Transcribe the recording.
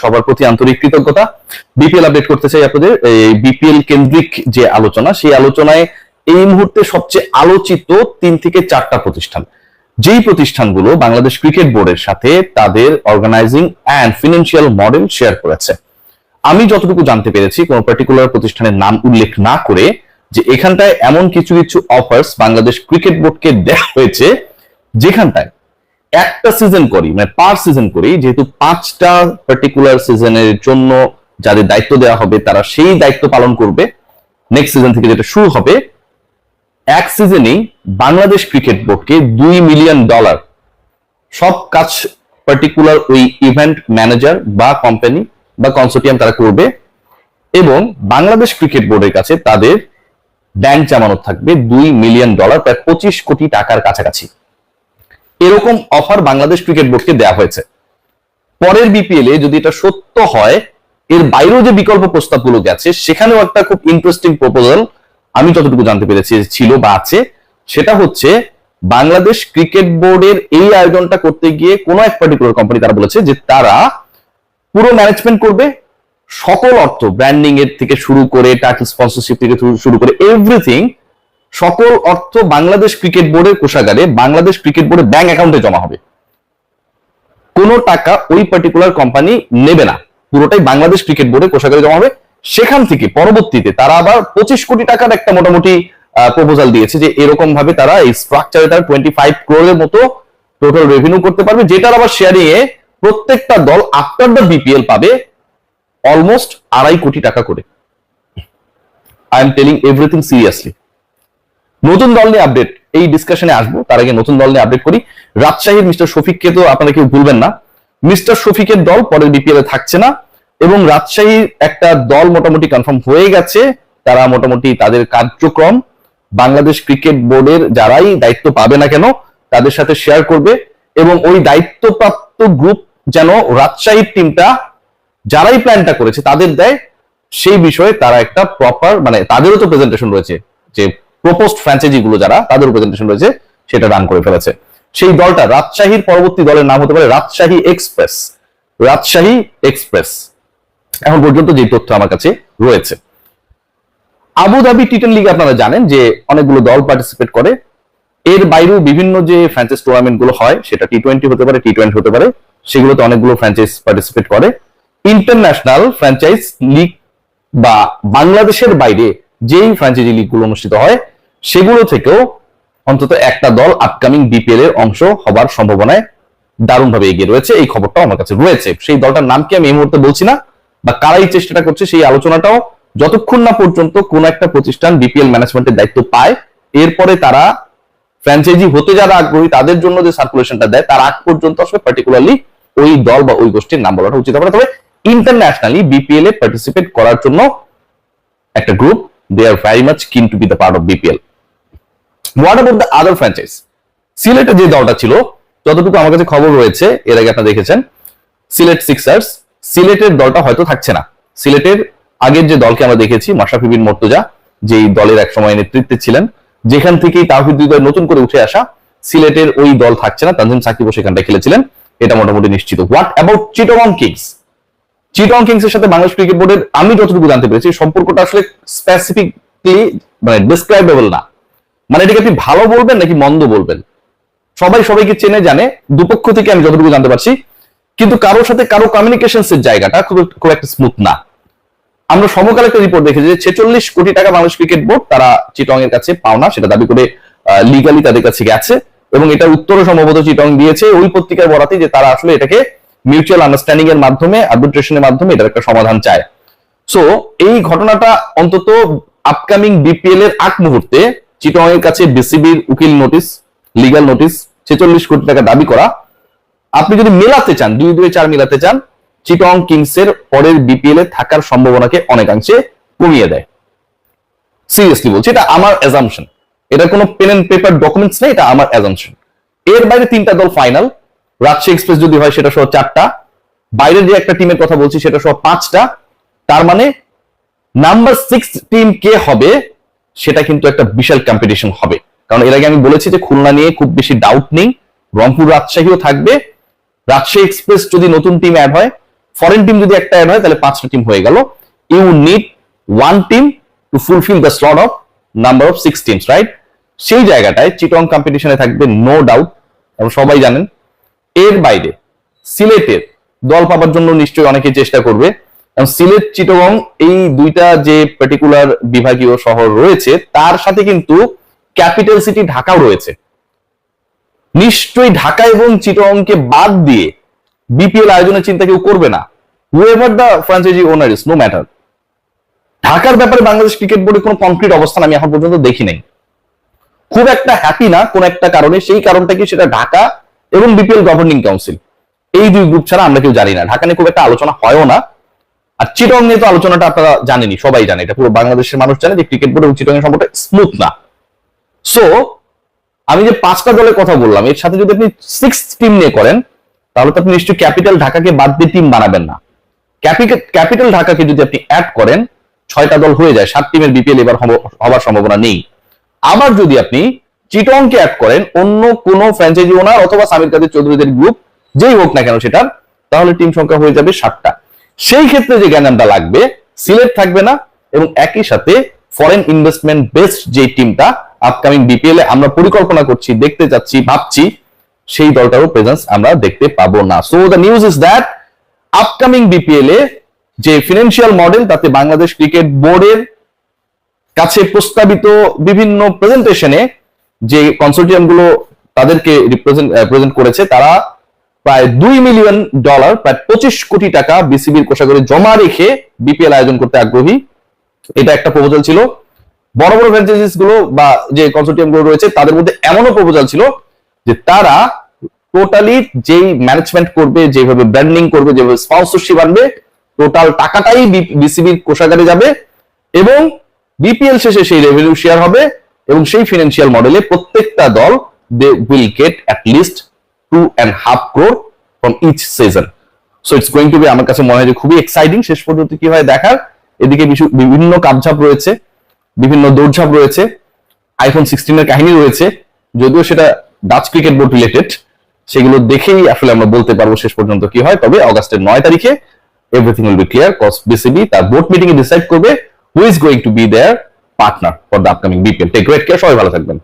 সবার প্রতি আন্তরিক কৃতজ্ঞতা। বিপিএল আপডেট করতে চাই আপনাদের, এই বিপিএল কেন্দ্রিক যে আলোচনা, সেই আলোচনায় এই মুহূর্তে সবচেয়ে আলোচিত তিন থেকে চারটা প্রতিষ্ঠান। যেই প্রতিষ্ঠানগুলো বাংলাদেশ ক্রিকেট বোর্ডের সাথে তাদের organising and financial model share করেছে। আমি যতটুকু জানতে পেরেছি, কোন পার্টিকুলার প্রতিষ্ঠানের নাম উল্লেখ না করে যে এখানটায় এমন কিছু কিছু অফার্স বাংলাদেশ ক্রিকেট বোর্ডকে দেওয়া হয়েছে, যেখানটায় একটা সিজন করি মানে পার সিজন করি, যেহেতু পাঁচটা পার্টিকুলার সিজনের জন্য যাদের দায়িত্ব দেওয়া হবে, তারা সেই দায়িত্ব পালন করবে। নেক্সট সিজন থেকে যেটা শুরু হবে, এক সিজনেই বাংলাদেশ ক্রিকেট বোর্ডকে দুই মিলিয়ন ডলার সব কাজ পার্টিকুলার ওই ইভেন্ট ম্যানেজার বা কোম্পানি বা কনসোর্টিয়াম তারা করবে এবং বাংলাদেশ ক্রিকেট বোর্ডের কাছে তাদের ব্যাংক জামানত থাকবে দুই মিলিয়ন ডলার প্রায় পঁচিশ কোটি টাকার কাছাকাছি। এরকম অফার বাংলাদেশ ক্রিকেট বোর্ডকে দেওয়া হয়েছে। পরের বিপিএল এ যদি এটা সত্য হয়, এর বাইরেও যে বিকল্প প্রস্তাবগুলো গেছে, সেখানেও একটা খুব ইন্টারেস্টিং প্রপোজাল আমি যতটুকু জানতে পেরেছি ছিল বা আছে। সেটা হচ্ছে, বাংলাদেশ ক্রিকেট বোর্ডের এই আয়োজনটা করতে গিয়ে কোনো এক পার্টিকুলার কোম্পানি তারা বলেছে যে তারা পুরো ম্যানেজমেন্ট করবে, সকল অর্থ ব্র্যান্ডিং এর থেকে শুরু করে, টাইটেল স্পন্সরশিপ থেকে শুরু করে এভরিথিং সকল অর্থ বাংলাদেশ ক্রিকেট বোর্ডের কোষাগারে বাংলাদেশ ক্রিকেট বোর্ডের ব্যাংক অ্যাকাউন্টে জমা হবে। কোনো টাকা ওই পার্টিকুলার কোম্পানি নেবে না। পুরোটাই বাংলাদেশ ক্রিকেট বোর্ডের কোষাগারে জমা হবে। সেখান থেকে পরবর্তীতে তারা আবার পঁচিশ কোটি টাকার একটা মোটামুটি প্রপোজাল দিয়েছে যে এরকম ভাবে তারা এই স্ট্রাকচারে তারা টোয়েন্টি ফাইভ ক্রোরের মতো টোটাল রেভিনিউ করতে পারবে, যেটার আবার শেয়ারিং এ প্রত্যেকটা দল আফটার দ্য বিপিএল পাবে অলমোস্ট আড়াই কোটি টাকা করে। I am telling everything seriously নতুন দল নিয়ে আপডেট এই ডিসকাশনে আসব। তার আগে নতুন দল নিয়ে আপডেট করি। রাজশাহীর মিস্টার শফিককে তো আপনারা কেউ ভুলবেন না। মিস্টার শফিকের দল পরের বিপিএল এ থাকছে না এবং রাজশাহীর একটা দল মোটামুটি কনফার্ম হয়ে গেছে। তারা মোটামুটি তাদের কার্যক্রম বাংলাদেশ ক্রিকেট বোর্ডের যারাই দায়িত্ব পাবে না কেন, তাদের সাথে শেয়ার করবে এবং ওই দায়িত্বপ্রাপ্ত গ্রুপ যেন রাজশাহীর টিমটা যারাই প্ল্যানটা করেছে তাদের দেয়, সেই বিষয়ে তারা একটা প্রপার মানে তাদেরও তো প্রেজেন্টেশন রয়েছে যে প্রপোস্ট ফ্র্যাঞ্চাইজি গুলো যারা তাদেরও প্রেজেন্টেশন রয়েছে, সেটা রান করে ফেলেছে। সেই দলটা রাজশাহীর পরবর্তী দলের নাম হতে পারে রাজশাহী এক্সপ্রেস রাজশাহী এক্সপ্রেস এখন পর্যন্ত যে তথ্য আমার কাছে রয়েছে। আবুধাবি টি টেন লিগে আপনারা জানেন যে অনেকগুলো দল পার্টিসিপেট করে। এর বাইরেও বিভিন্ন যে ফ্র্যাঞ্চাইজ টুর্নামেন্টগুলো হয়, সেটা টি টোয়েন্টি হতে পারে টি টোয়েন্টি হতে পারে, সেগুলোতে অনেকগুলো ফ্র্যাঞ্চাইজ পার্টিসিপেট করে। ইন্টারন্যাশনাল ফ্র্যাঞ্চাইজ লিগ বা বাংলাদেশের বাইরে যেই ফ্র্যাঞ্চাইজি লিগগুলো অনুষ্ঠিত হয়, সেগুলো থেকেও অন্তত একটা দল আপকামিং বিপিএল এর অংশ হবার সম্ভাবনায় দারুণভাবে এগিয়ে রয়েছে। এই খবরটাও আমার কাছে রয়েছে। সেই দলটার নাম কি আমি এই মুহূর্তে বলছি না, বা কারাই চেষ্টাটা করছে সেই আলোচনাটাও যতক্ষণ না পর্যন্ত কোন একটা প্রতিষ্ঠান বিপিএল ম্যানেজমেন্টের দায়িত্ব পায়, এরপরে তারা ফ্র্যাঞ্চাইজি হতে যারা আগ্রহী তাদের জন্য যে সার্কুলেশনটা দেয়, তার আগ পর্যন্ত আসলে পার্টিকুলারলি ওই দল বা ওই গোষ্ঠীর নাম বলাটা উচিত হবে তবে ইন্টারন্যাশনালি বিপিএল এ পার্টিসিপেট করার জন্য একটা group they are very much keen to be the part of BPL what about the other franchise সিলেটে যে দলটা ছিল, যতটুকু আমার কাছে খবর রয়েছে, এর আগে আপনারা দেখেছেন সিলেট সিক্সার্স সিলেটের দলটা হয়তো থাকছে না। সিলেটের আগের যে দলকে আমরা দেখেছি, মাশরাফি বিন মর্তুজা, যেই দলের এক সময় নেতৃত্বে ছিলেন, যেখান থেকেই তাহিদ হৃদয় নতুন করে উঠে আসা সিলেটের ওই দল থাকছে না, তানজিম সাকিবও সেখানটা খেলেছিলেন, এটা মোটামুটি নিশ্চিত। What about Chittagong Kings Chittagong Kings এর সাথে বাংলাদেশ ক্রিকেট বোর্ডের আমি যতটুকু জানতে পেরেছি, সম্পর্কটা আসলে স্পেসিফিকলি মানে ডিসক্রাইবেবল না। মানে এটাকে আপনি ভালো বলবেন নাকি মন্দ বলবেন? সবাই সবাইকে চেনে, জানে, দুপক্ষ থেকে আমি যতটুকু জানতে পারছি। কিন্তু কারোর সাথে কারও কমিউনিকেশন এর জায়গাটা খুব খুব একটা স্মুথ না। আমরা সমকাল একটা রিপোর্ট দেখেছি যে ছেচল্লিশ কোটি টাকা বাংলাদেশ ক্রিকেট বোর্ড তারা চিটং এর কাছে পাওনা, সেটা দাবি করে লিগালি তাদের কাছে গেছে। এবং এটা উত্তরও সম্ভবত চিটং দিয়েছে। ওই পত্রিকায় বরাতে যে তারা আসলে এটাকে মিউচুয়াল আন্ডারস্ট্যান্ডিং এর মাধ্যমে আর্বিট্রেশনের মাধ্যমে এটার একটা সমাধান চায়। সো এই ঘটনাটা অন্তত আপকামিং বিপিএল এর আগ মুহূর্তে চিটং এর কাছে বিসিবির উকিল নোটিশ লিগাল নোটিশ, ছেচল্লিশ কোটি টাকা দাবি করা। আপনি যদি মেলাতে চান, দুই দুই চার মেলাতে চান, চিটং কিংস এর পরের বিপিএল এ থাকার সম্ভাবনাকে অনেকাংশে কমিয়ে দেয়। সিরিয়াসলি বলছি, এটা আমার অ্যাজামশন এটা কোনো পেন এন্ড পেপার ডকুমেন্টস নেই, এটা আমার অ্যাজামশন এর বাইরে তিনটা দল ফাইনাল রাজশাহী এক্সপ্রেস যদি হয়, সেটা সহ চারটা। বাইরের যে একটা টিমের কথা বলছি, সেটা সহ পাঁচটা। তার মানে নাম্বার সিক্স টিম কে হবে, সেটা কিন্তু একটা বিশাল কম্পিটিশন হবে। কারণ এর আগে আমি বলেছি যে খুলনা নিয়ে খুব বেশি ডাউট নেই। রংপুর রাজশাহীও থাকবে। রাজশাহী এক্সপ্রেস যদি নতুন টিম অ্যাড হয় ফরেন টিম যদি একটা অ্যাড হয়, তাহলে পাঁচটা টিম হয়ে গেল। You need one team to fulfil the slot of number of six teams right সেই জায়গাটায় চিটং কম্পিটিশনে থাকবে নো ডাউট এবং সবাই জানেন এর বাইরে সিলেটের দল পাবার জন্য নিশ্চয়ই অনেকে চেষ্টা করবে। সিলেট, চিটগং এই দুইটা যে পার্টিকুলার বিভাগীয় শহর রয়েছে, তার সাথে কিন্তু ক্যাপিটাল সিটি ঢাকাও রয়েছে। নিশ্চয়ই ঢাকা এবং চিটগংকে বাদ দিয়ে বিপিএল আয়োজনের চিন্তা কেউ করবে না। However the franchise owner is no matter ঢাকার ব্যাপারে বাংলাদেশ ক্রিকেট বোর্ডের কোনো কংক্রিট অবস্থান আমি এখন পর্যন্ত দেখি নাই। খুব একটা হ্যাপি না কোন একটা কারণে, সেই কারণটা কি সেটা ঢাকা এবং বিপিএল গভর্নিং কাউন্সিল এই দুই গ্রুপ ছাড়া আমরা কেউ জানি না। ঢাকা নিয়ে খুব একটা আলোচনা হয়ও না। আর চিটং নিয়ে তো আলোচনাটা আপনারা জানেনি সবাই জানে। এটা পুরো বাংলাদেশের মানুষ জানে যে ক্রিকেট বোর্ড এবং চিটং এর সম্পর্কটা স্মুথ না। সো আমি যে পাঁচটা দলের কথা বললাম, এর সাথে যদি আপনি সিক্স টিম নিয়ে করেন, তাহলে তো আপনি নিশ্চয়ই ক্যাপিটাল ঢাকাকে বাদ দিয়ে টিম বানাবেন না। ক্যাপিটাল ঢাকাকে যদি আপনি অ্যাড করেন, ছয়টা দল হয়ে যায়, সাত টিমের বিপিএল এবার হবার সম্ভাবনা নেই। আবার যদি আপনি চিটংকে অ্যাড করেন অন্য কোন ফ্র্যাঞ্চাইজি ওনার অথবা সামির কাদের চৌধুরীদের গ্রুপ যেই হোক না কেন সেটা, তাহলে টিম সংখ্যা হয়ে যাবে সাতটা। সেই ক্ষেত্রে যে জ্ঞানটা লাগবে সিলেট থাকবে না এবং একই সাথে ফরেন ইনভেস্টমেন্ট বেসড যে টিমটা আপকামিং বিপিএল এ আমরা পরিকল্পনা করছি, দেখতে যাচ্ছি ভাবছি, সেই দলটারও প্রেজেন্স আমরা দেখতে পাবো না। So the news is that upcoming BPL এ যে ফিনান্সিয়াল মডেল তাতে বাংলাদেশ ক্রিকেট বোর্ডের কাছে প্রস্তাবিত বিভিন্ন প্রেজেন্টেশনে যে কনসোর্টিয়ামগুলো তাদেরকে রিপ্রেজেন্ট প্রেজেন্ট করেছে, তারা প্রায় দুই মিলিয়ন ডলার প্রায় পঁচিশ কোটি টাকা বিসিবির কোষাগারে জমা রেখে বিপিএল আয়োজন করতে আগ্রহী। এটা একটা প্রপোজাল ছিল। বড় বড় ফ্র্যাঞ্চাইজিসগুলো বা যে কনসোর্টিয়ামগুলো রয়েছে, তাদের মধ্যে এমনও প্রপোজাল ছিল যে তারা টোটালি যেই ম্যানেজমেন্ট করবে, যেভাবে ব্র্যান্ডিং করবে, যেভাবে স্পন্সরশিপ আনবে টোটাল টাকাটাই বিসিবির কোষাগারে যাবে এবং বিপিএল শেষে সেই রেভিনিউ শেয়ার হবে। এবং সেই ফিনান্সিয়াল মডেলে প্রত্যেকটা দল they will get at least two and half crore from each season so it's going to be আমার কাছে মনে হয় যে খুবই এক্সাইটিং শেষ পর্যন্ত কি হয় দেখার? এদিকে বিভিন্ন কাপঝাপ রয়েছে, বিভিন্ন দৌড়ঝাপ রয়েছে আইফোন সিক্সটিনের কাহিনী রয়েছে, যদিও সেটা ডাচ ক্রিকেট বোর্ড রিলেটেড সেগুলো দেখেই আসলে আমরা বলতে পারব শেষ পর্যন্ত কি হয়। তবে অগাস্টের নয় তারিখে everything will be clear cause BCB তার বোর্ড মিটিং এ ডিসাইড করবে who is going to be their partner for the upcoming BPL take great care সবাই ভালো থাকবেন।